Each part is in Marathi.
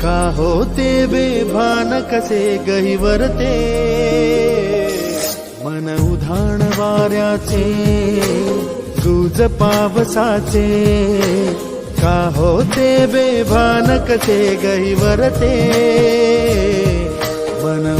का होते बेभान कसे गहिवरते? मन उधाण वाऱ्याचे गुज पावसाचे का होते बेभान कसे गहिवरते? मन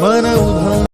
मन